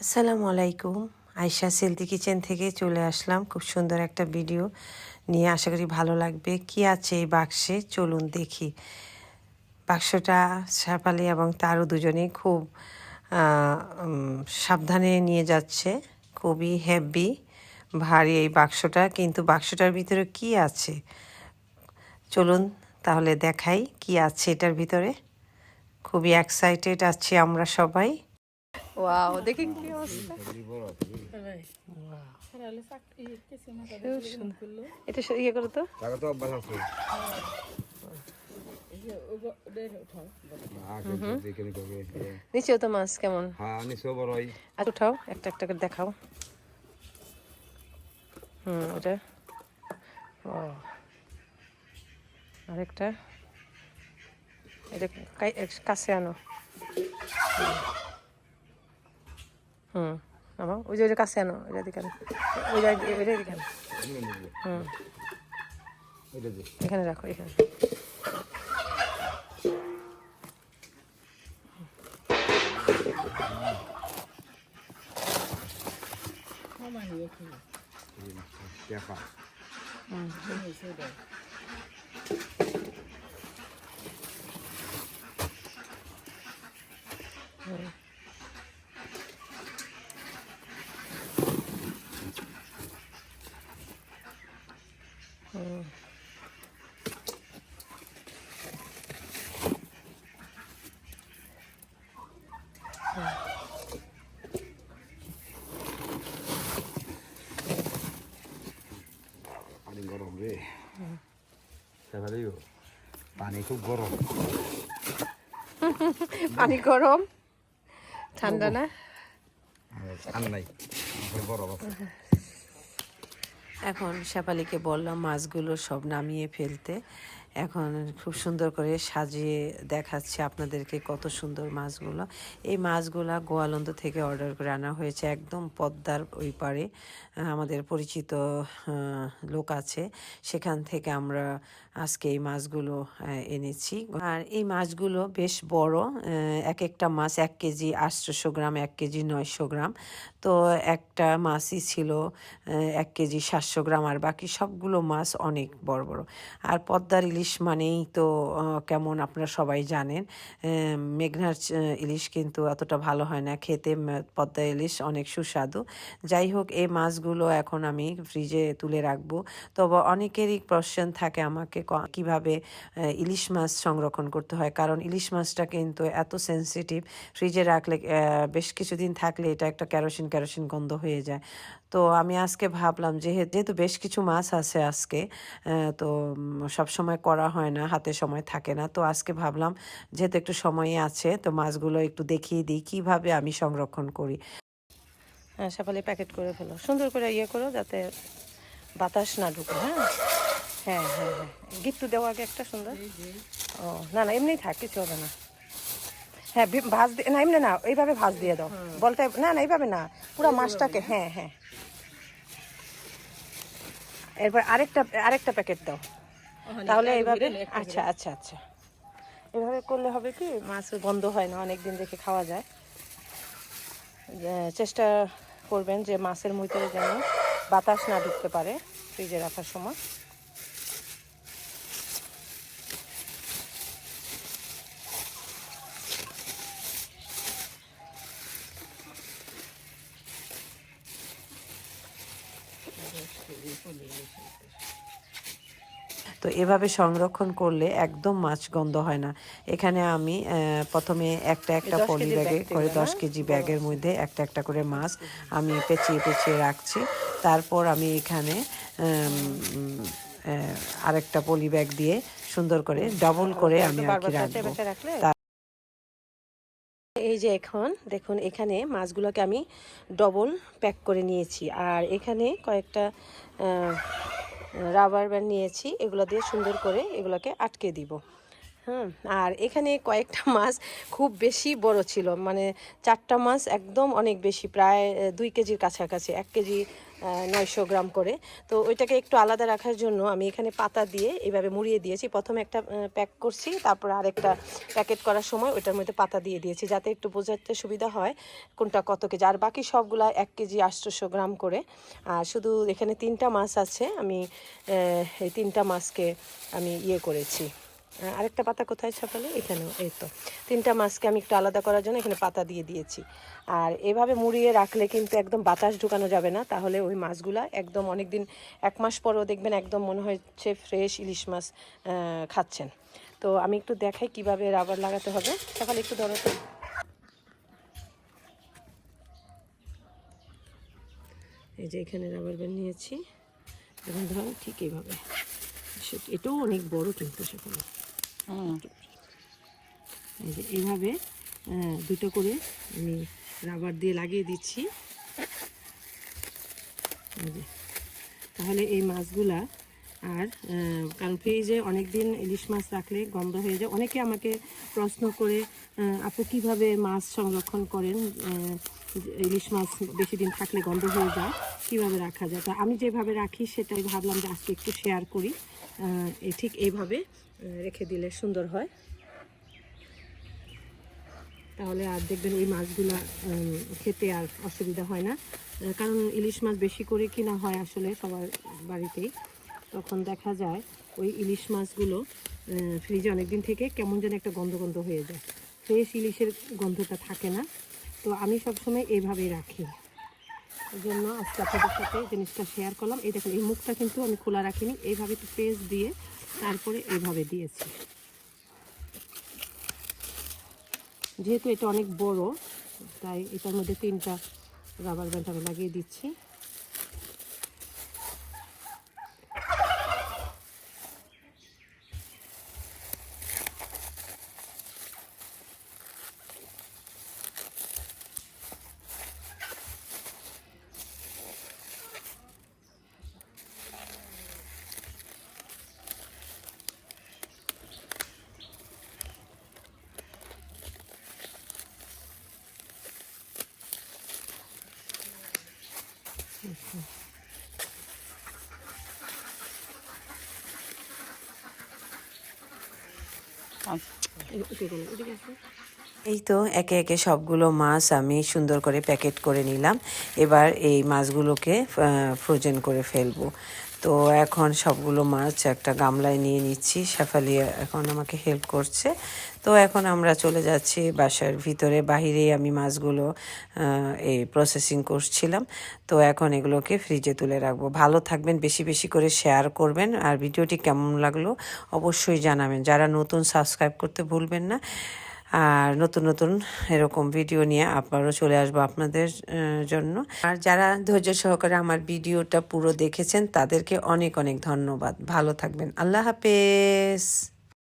আসসালামু আলাইকুম। আয়শা সেলদি কিচেন থেকে চলে আসলাম। খুব সুন্দর একটা ভিডিও নিয়ে আশা করি ভালো লাগবে। কি আছে এই বাক্সে? চলুন দেখি। বাক্সটা সাপালি এবং তারও দুজনেই খুব সাবধানে নিয়ে যাচ্ছে। খুবই হেভি ভারী এই বাক্সটা। কিন্তু বাক্সটার ভিতরে কি আছে? চলুন তাহলে দেখাই কি আছে এটার ভিতরে। খুবই এক্সাইটেড আছি আমরা সবাই। ওয়াও দেখি কি অবস্থা? এটা সে- ইয়ে করো তো। নিচেও তো মাছ কেমন? হ্যাঁ আর উঠাও একটা একটা করে দেখাও। হুম ওটা। আরেকটা। এটা কাছে আনো। হুম আমার ওই যে ওই যে কাছে আনো, ওইটা দিকে ওই যে ওইটা দিকে হুম। এখানে রাখো, এখানে। পানি গরম রে পানি খুব গরম পানি গরম ঠান্ডা না? ঠান্ডা নাই। বরফ আছে। এখন শেফালিকে বললাম মাছগুলো সব নামিয়ে ফেলতে। এখন খুব সুন্দর করে সাজিয়ে দেখাচ্ছে আপনাদেরকে কত সুন্দর মাছগুলো। এই মাছগুলো গোয়ালন্দ থেকে অর্ডার করে আনা হয়েছে একদম পদ্মার ওই পারে আমাদের পরিচিত লোক আছে। সেখান থেকে আমরা আজকে এই মাছগুলো এনেছি। আর এই মাছগুলো বেশ বড় এক একটা মাছ এক কেজি আটশোশো গ্রাম, এক কেজি নয়শো গ্রাম। তো একটা মাছই ছিল এক কেজি সাতশো গ্রাম আর বাকি সবগুলো মাছ অনেক বড় বড়। আর পদ্মার ইলিশ মানেই তো কেমন আপনারা সবাই জানেন। মেঘনার ইলিশ কিন্তু এতটা ভালো হয় না। খেতে পদ্মা ইলিশ অনেক সুস্বাদু। যাই হোক, এই মাছগুলো এখন আমি ফ্রিজে তুলে রাখব। তবে অনেকেরই কোশ্চেন থাকে আমাকে কীভাবে ইলিশ মাছ সংরক্ষণ করতে হয়? কারণ ইলিশ মাছটা কিন্তু এত সেনসিটিভ ফ্রিজে রাখলে বেশ কিছুদিন থাকলে এটা একটা কেরোসিন কেরোসিন গন্ধ হয়ে যায়। তো আমি আজকে ভাবলাম যেহে- যেহেতু বেশ কিছু মাছ আছে আজকে তো সব সময় করা হয় না, হাতে সময় থাকে না। তো আজকে ভাবলাম, যেহেতু একটু সময় আছে, তো মাছগুলো একটু দেখিয়ে দিই, কীভাবে আমি সংরক্ষণ করি। হ্যাঁ সাফালি প্যাকেট করে ফেলো। সুন্দর করে ইয়ে করো যাতে বাতাস না ঢুকে হ্যাঁ? হ্যাঁ হ্যাঁ হ্যাঁ। গিফট দেওয়া আগে একটা সুন্দর। ও, না না, এমনি থাক, কিছু হবে না। হ্যাঁ ভাজ দিয়ে না এমনি না এইভাবে ভাজ দিয়ে দাও। বলটা না না এইভাবে না পুরো মাছটাকে হ্যাঁ হ্যাঁ। এরপর আরেকটা আরেকটা প্যাকেট দাও। তাহলে এইভাবে আচ্ছা আচ্ছা আচ্ছা। এভাবে করলে হবে কি মাছ গন্ধ হয় না অনেক দিন দেখে খাওয়া যায়। চেষ্টা করবেন যে মাছের ভিতরে যেন বাতাস না ঢুকতে পারে ফ্রিজে রাখার সময়। তো এভাবে সংরক্ষণ করলে একদম মাছ গন্ধ হয় না। এখানে আমি প্রথমে একটা একটা পলি ব্যাগে করে দশ কেজি ব্যাগের মধ্যে একটা একটা করে মাছ আমি পেঁচিয়ে পেঁচিয়ে রাখছি। তারপর আমি এখানে আরেকটা পলি ব্যাগ দিয়ে সুন্দর করে ডবল করে আমি আর কি রাখব। যে এখন, দেখুন, এখানে মাছগুলোকে আমি ডবল প্যাক করে নিয়েছি। আর এখানে কয়েকটা রাবার ব্যান্ড নিয়েছি। এগুলো দিয়ে সুন্দর করে এগুলোকে আটকে দিব। হুম, আর এখানে কয়েকটা মাছ খুব বেশি বড় ছিল। মানে চারটা মাছ একদম অনেক বেশি, প্রায় দুই কেজির কাছাকাছি, এক কেজি নয়শো গ্রাম করে। তো ওইটাকে একটু আলাদা রাখার জন্য আমি এখানে পাতা দিয়ে এইভাবে মুড়িয়ে দিয়েছি। প্রথমে একটা প্যাক করছি, তারপর আরেকটা প্যাকেট করার সময় ওইটার মধ্যে পাতা দিয়ে দিয়েছি, যাতে একটু বোঝাতে সুবিধা হয় কোনটা কত কেজি। আর বাকি সবগুলা এক কেজি আটশোশো গ্রাম করে। আর শুধু এখানে তিনটা মাছ আছে, আমি এই তিনটা মাছকে আমি ইয়ে করেছি। আরেকটা পাতা কোথায় ছাপালে এখানেও, এই তো। তিনটা মাছকে আমি একটু আলাদা করার জন্য এখানে পাতা দিয়ে দিয়েছি। আর এভাবে মুড়িয়ে রাখলে কিন্তু একদম বাতাস ঢুকানো যাবে না, তাহলে ওই মাছগুলা একদম অনেক দিন এক মাস পরেও দেখবেন একদম মনে হচ্ছে ফ্রেশ ইলিশ মাছ খাচ্ছেন। তো আমি একটু দেখাই কীভাবে রাবার লাগাতে হবে। সকালে একটু ধরো তো। এই যে এখানে রাবার ব্যান্ড নিয়েছি। এখন ধরো ঠিক এইভাবে। এটাও অনেক বড় কিন্তু সেখানে। এই এইভাবে দুটো করে আমি রাবার দিয়ে লাগিয়ে দিচ্ছি। তাহলে এই মাছগুলা আর কারণ ফ্রিজে অনেক দিন ইলিশ মাছ রাখলে গন্ধ হয়ে যায়। অনেকে আমাকে প্রশ্ন করে আপু কীভাবে মাছ সংরক্ষণ করেন? ইলিশ মাছ বেশি দিন থাকলে গন্ধ হয়ে যায়, কীভাবে রাখা যায়? তো আমি যেভাবে রাখি সেটাই ভাবলাম যে আজকে একটু শেয়ার করি। এই ঠিক এইভাবে রেখে দিলে সুন্দর হয়। তাহলে আর দেখবেন ওই মাছগুলো খেতে আর অসুবিধা হয় না। কারণ ইলিশ মাছ বেশি করে কিনা হয় আসলে সবার বাড়িতেই। তখন দেখা যায় ওই ইলিশ মাছগুলো ফ্রিজে অনেকদিন থেকে কেমন যেন একটা গন্ধ গন্ধ হয়ে যায়। ফ্রেশ ইলিশের গন্ধটা থাকে না। তো আমি সবসময় এইভাবেই রাখি। এই জন্য আজকে আপনাদের সাথে জিনিসটা শেয়ার করলাম। এই দেখুন, এই মুখটা কিন্তু আমি খোলা রাখিনি। এইভাবে একটু পেস্ট দিয়ে তারপরে এইভাবে দিয়েছি। যেহেতু এটা অনেক বড়, তাই এটার মধ্যে তিনটা রাবার ব্যান্ড আমি লাগিয়ে দিচ্ছি। এই তো একে একে সবগুলো মাছ আমি সুন্দর করে প্যাকেট করে নিলাম। এবার এই মাছগুলোকে ফ্রোজেন করে ফেলব। তো এখন সবগুলো মাছ একটা গামলায় নিয়ে নিচ্ছি। শেফালি এখন আমাকে হেল্প করছে। তো এখন আমরা চলে যাচ্ছি বাসার ভিতরে। বাহিরেই আমি মাছগুলো এই প্রসেসিং করছিলাম। তো এখন এগুলোকে ফ্রিজে তুলে রাখব। ভালো থাকবেন, বেশি বেশি করে শেয়ার করবেন। আর ভিডিওটি কেমন লাগল অবশ্যই জানাবেন। যারা নতুন সাবস্ক্রাইব করতে ভুলবেন না আর নতুন নতুন এরকম ভিডিও নিয়ে আবারও চলে আসব আপনাদের জন্য। আর যারা ধৈর্য সহকারে আমার ভিডিওটা পুরো দেখেছেন, তাদেরকে অনেক অনেক ধন্যবাদ। ভালো থাকবেন। আল্লাহ হাফেজ।